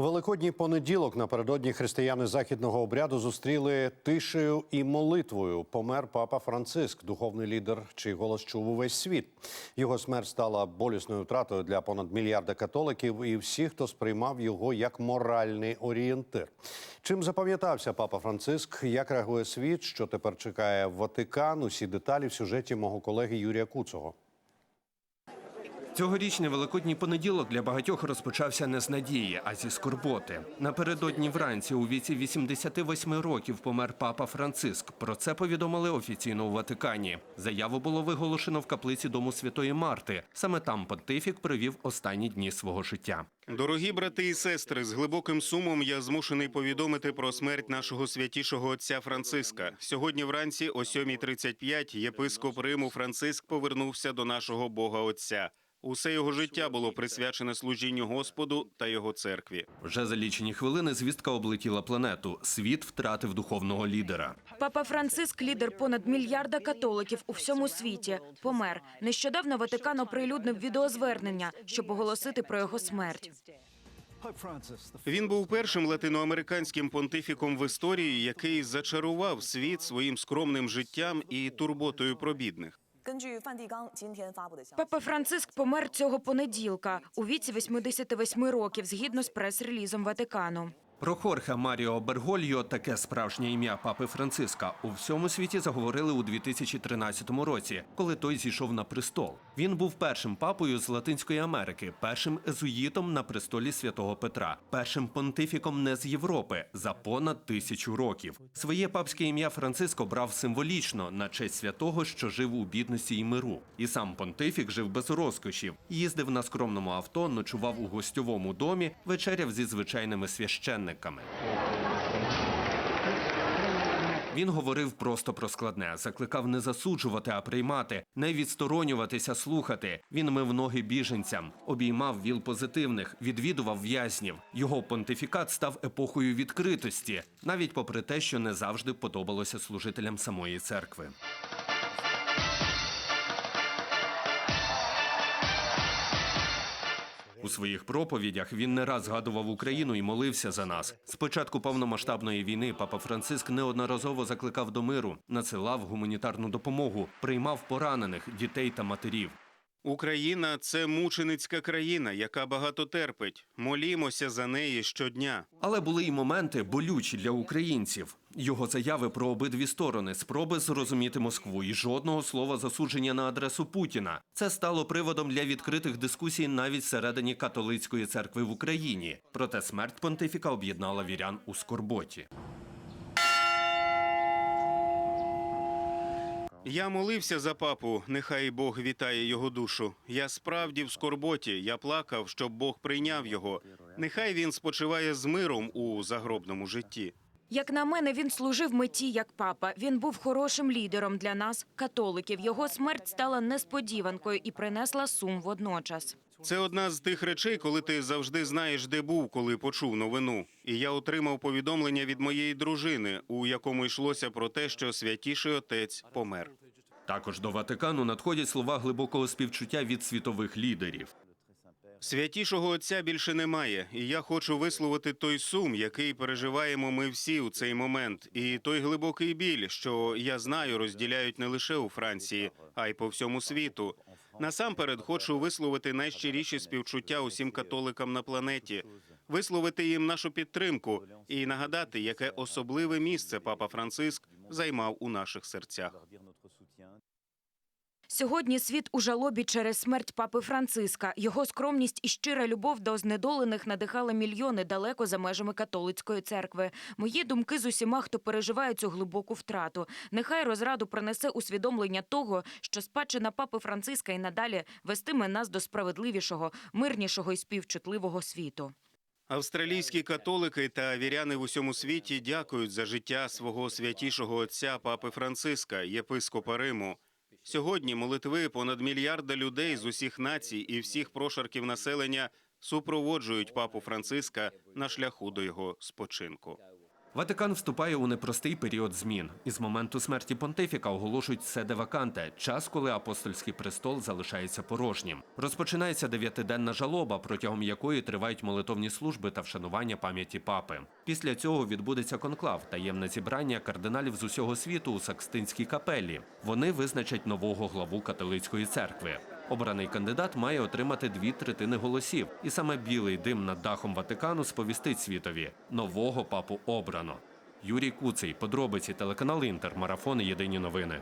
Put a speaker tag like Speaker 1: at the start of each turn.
Speaker 1: Великодній понеділок напередодні християни західного обряду зустріли тишею і молитвою. Помер папа Франциск, духовний лідер, чий голос чув увесь світ. Його смерть стала болісною втратою для понад мільярда католиків і всіх, хто сприймав його як моральний орієнтир. Чим запам'ятався папа Франциск? Як реагує світ? Що тепер чекає Ватикан? Усі деталі в сюжеті мого колеги Юрія Куцого.
Speaker 2: Цьогорічний великодній понеділок для багатьох розпочався не з надії, а зі скорботи. Напередодні вранці у віці 88 років помер папа Франциск. Про це повідомили офіційно у Ватикані. Заяву було виголошено в каплиці дому Святої Марти. Саме там понтифік провів останні дні свого життя.
Speaker 3: Дорогі брати і сестри, з глибоким сумом я змушений повідомити про смерть нашого святішого отця Франциска. Сьогодні вранці о 7.35 єпископ Риму Франциск повернувся до нашого Бога Отця. Усе його життя було присвячене служінню Господу та його церкві.
Speaker 2: Вже за лічені хвилини звістка облетіла планету. Світ втратив духовного лідера.
Speaker 4: Папа Франциск, лідер понад мільярда католиків у всьому світі, помер. Нещодавно Ватикан оприлюднив відеозвернення, щоб оголосити про його смерть.
Speaker 3: Він був першим латиноамериканським понтифіком в історії, який зачарував світ своїм скромним життям і турботою про бідних.
Speaker 4: Папа Франциск помер цього понеділка у віці 88 років, згідно з прес-релізом Ватикану.
Speaker 2: Про Хорхе Маріо Бергольо, таке справжнє ім'я папи Франциска, у всьому світі заговорили у 2013 році, коли той зійшов на престол. Він був першим папою з Латинської Америки, першим езуїтом на престолі святого Петра, першим понтифіком не з Європи за понад тисячу років. Своє папське ім'я Франциско брав символічно на честь святого, що жив у бідності і миру. І сам понтифік жив без розкошів, їздив на скромному авто, ночував у гостьовому домі, вечеряв зі звичайними священниками. Він говорив просто про складне, закликав не засуджувати, а приймати, не відсторонюватися, слухати. Він мив ноги біженцям, обіймав віл позитивних, відвідував в'язнів. Його понтифікат став епохою відкритості, навіть попри те, що не завжди подобалося служителям самої церкви. У своїх проповідях він не раз згадував Україну і молився за нас. З початку повномасштабної війни папа Франциск неодноразово закликав до миру, надсилав гуманітарну допомогу, приймав поранених дітей та матерів.
Speaker 3: Україна це мученицька країна, яка багато терпить. Молімося за неї щодня.
Speaker 2: Але були й моменти болючі для українців. Його заяви про обидві сторони, спроби зрозуміти Москву і жодного слова засудження на адресу Путіна. Це стало приводом для відкритих дискусій навіть всередині католицької церкви в Україні. Проте смерть понтифіка об'єднала вірян у скорботі.
Speaker 3: Я молився за папу, нехай Бог вітає його душу. Я справді в скорботі. Я плакав, щоб Бог прийняв його. Нехай він спочиває з миром у загробному житті.
Speaker 4: Як на мене, він служив меті як папа. Він був хорошим лідером для нас, католиків. Його смерть стала несподіванкою і принесла сум водночас.
Speaker 3: Це одна з тих речей, коли ти завжди знаєш, де був, коли почув новину. І я отримав повідомлення від моєї дружини, у якому йшлося про те, що святіший отець помер.
Speaker 2: Також до Ватикану надходять слова глибокого співчуття від світових лідерів.
Speaker 3: Святішого отця більше немає, і я хочу висловити той сум, який переживаємо ми всі у цей момент, і той глибокий біль, що я знаю, розділяють не лише у Франції, а й по всьому світу. Насамперед хочу висловити найщиріші співчуття усім католикам на планеті, висловити їм нашу підтримку і нагадати, яке особливе місце папа Франциск займав у наших серцях.
Speaker 4: Сьогодні світ у жалобі через смерть папи Франциска. Його скромність і щира любов до знедолених надихали мільйони далеко за межами католицької церкви. Мої думки з усіма, хто переживає цю глибоку втрату. Нехай розраду принесе усвідомлення того, що спадщина папи Франциска і надалі вестиме нас до справедливішого, мирнішого і співчутливого світу.
Speaker 3: Австралійські католики та віряни в усьому світі дякують за життя свого святішого отця папи Франциска, єпископа Риму. Сьогодні молитви понад мільярда людей з усіх націй і всіх прошарків населення супроводжують папу Франциска на шляху до його спочинку.
Speaker 2: Ватикан вступає у непростий період змін. І з моменту смерті понтифіка оголошують седе ваканте – час, коли апостольський престол залишається порожнім. Розпочинається дев'ятиденна жалоба, протягом якої тривають молитовні служби та вшанування пам'яті папи. Після цього відбудеться конклав – таємне зібрання кардиналів з усього світу у Сакстинській капелі. Вони визначать нового главу католицької церкви. Обраний кандидат має отримати дві третини голосів, і саме білий дим над дахом Ватикану сповістить світові нового папу обрано. Юрій Куций, подробиці телеканал Інтер, марафон Єдині новини.